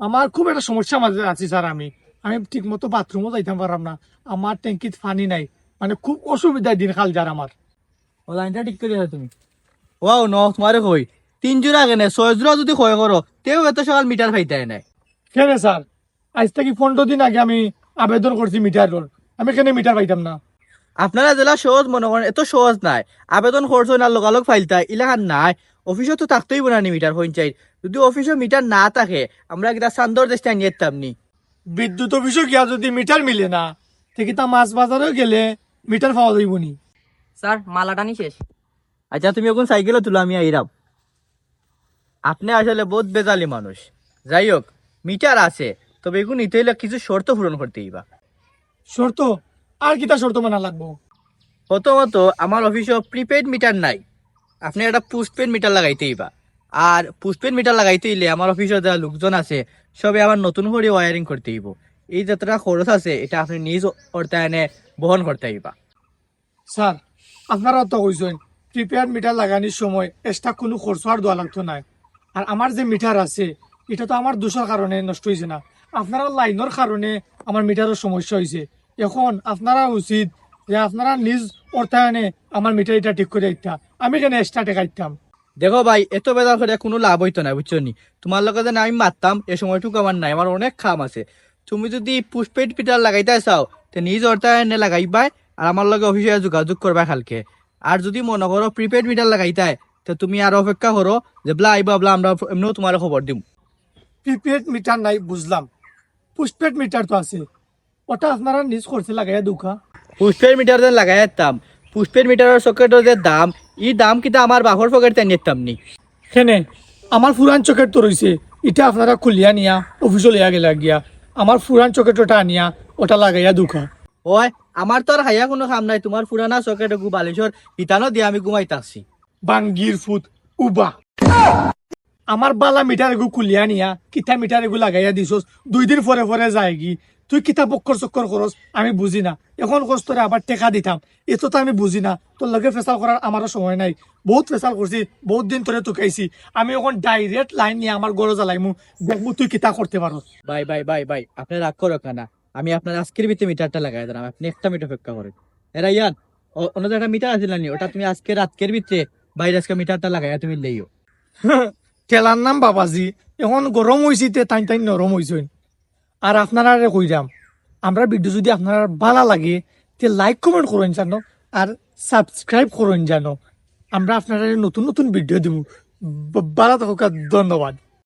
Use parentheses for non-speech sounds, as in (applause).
আমার খুব একটা সমস্যা মাঝে আছি স্যার আমি। আমি ঠিক মতো বাথরুমও যাইতাম পারলাম না। আমার ট্যাঙ্কিত পানি নাই। মানে খুব অসুবিধায় দিন খাল যার আমার। ও লাইনটা ঠিক করে দাও তুমি। ওয়াও ন তোমারে কই। তিন জোড়া কেনে ছয় জোড়া যদি ক্ষয় করো তেও এত সকাল মিটার পাইতে নাই। কেন স্যার? আজ থেকে পনেরো দিন আগে আমি আবেদন করছি মিটারের আমি কেন মিটার পাইতাম না? আপনারা জেলা সহজ মনে করেন এত সহজ নাই। আবেদন করছ না লগালগ ফাইলতা ইলাহান নাই। অফিসে তো থাকতেই বোনানি মিটার পঞ্চায়েত। যদি অফিসে মিটার না থাকে আমরা কিতা সান্দর দেশটা নিয়ে যেতাম নি। বিদ্যুৎ অফিসে গিয়া যদি মিটার মিলে না ঠিক তা মাছ বাজারেও গেলে মিটার পাওয়া যাইব নি। স্যার মালাটানি শেষ। আচ্ছা তুমি এখন সাইকেলে তুলো আমি আইরাম। আপনি আসলে বহুত বেজালি মানুষ। যাই হোক মিটার আছে তবে এগুলো নিতে হইলে কিছু শর্ত পূরণ করতে হইবা। শর্ত? আর কিতা শর্ত মানা লাগবো? প্রথমত আমার অফিসে প্রিপেড মিটার নাই। আপনি একটা পোস্টপেড মিটার লাগাইতে হইবা। আর পোস্টপেড মিটার লাগাইতে হইলে আমার অফিসে যারা লোকজন আছে, সবে আমার নতুন করে ওয়ারিং করতে হইব। এই যতটা খরচ আছে, এটা আপনি নিজ অর্থায়নে বহন করতে হইবা। স্যার, আপনারা তো কইছেন প্রিপেয়ার মিটার লাগানোর সময় এক্সট্রা কোনো খরচ আর দেওয়া লাগতো না। আর আমার যে মিটার আছে, এটা তো আমার দোষের কারণে নষ্ট হয়েছে না। আপনারা লাইনের কারণে আমার মিটারের সমস্যা হয়েছে এখন আপনারা উচিত যে আপনারা নিজ অর্থায়নে আমার মিটার এটা ঠিক করে দিতাম আমি কেন এক্সট্রা টাকা দিতাম। দেখো ভাই এত বেজার করে কোনো লাভ হইতো না বুঝছ নি? তোমার লগে যেন আমি মারতাম এ সময়টুকু আমার নাই আমার অনেক খাম আছে। তুমি যদি পুষ্পেড পিটার লাগাইতে চাও তে নিজ অর্থায়নে লাগাইবাই আর আমার লগে অফিসে যোগাযোগ করবা কালকে। আর যদি মনে করো প্রিপেড মিটার লাগাইতাই তো তুমি আর অপেক্ষা করো যে বলা আইবা বলা আমরা এমনিও তোমার খবর দিম। প্রিপেড মিটার নাই বুঝলাম। পোস্টপেড মিটার তো আছে। ওটা আপনারা নিজ করতে লাগাইয়া দুখা পুষ্পের মিটার যেন লাগাই যেতাম পুষ্পের মিটারের সকেটের যে দাম এই দাম কিন্তু আমার বাপর পকেট তাই নিতাম নি। কেনে? আমার ফুরান চকেট তো রয়েছে এটা আপনারা খুলিয়া নিয়া অফিসে লিয়া গেলা গিয়া। আমার ফুরান চকেট ওটা আনিয়া ওটা লাগাইয়া দুখা। ওই আমার তো আর হাইয়া কোনো কাম নাই। তোমার পুরানা সকেট গু বালিশর ইতানো দিয়ে আমি ঘুমাইতে আসছি বাঙ্গির ফুট উবা। আমার বালা মিটার এগু খুলিয়া নিয়া কিতা মিটার এগু লাগাইয়া দিছস দুই দিন পরে পরে যায় কি তুই কিতা বক্কর চক্কর করস আমি বুঝি না। এখন কষ্টরে আবার টেকা দিতাম এতো তো আমি বুঝি না। তোর লগে ফেসাল করার আমারও সময় নাই। বহুত ফেসাল করছি বহুত দিন ধরে তুকাইছি আমি এখন ডাইরেক্ট লাইন নিয়ে আমার গরো জ্বালাইমু দেখব তুই কিতা করতে পারস বাই বাই বাই বাই আপনি রাগ করো কেনা আমি আপনার আজকের ভিতরে মিটারটা লাগাই দিলাম আপনি একটা মিটার অপেক্ষা করেন। এরা ইয়ান অন্য একটা মিটার আছে না ওটা তুমি আজকে রাতকের ভিতরে বাইরে আজকে মিটারটা লাগাই তুমি লেইও। ঠেলার (laughs) নাম বাবাজি। এখন গরম হয়েছি তে টাইম টাইম নরম হয়েছে আর আপনারা কইরাম আমরা ভিডিও যদি আপনারা ভালো লাগে, তে লাইক কমেন্ট করেন জানো আর সাবস্ক্রাইব করেন জানো আমরা আপনারা নতুন নতুন ভিডিও দিব। ভালো থাকুক ধন্যবাদ।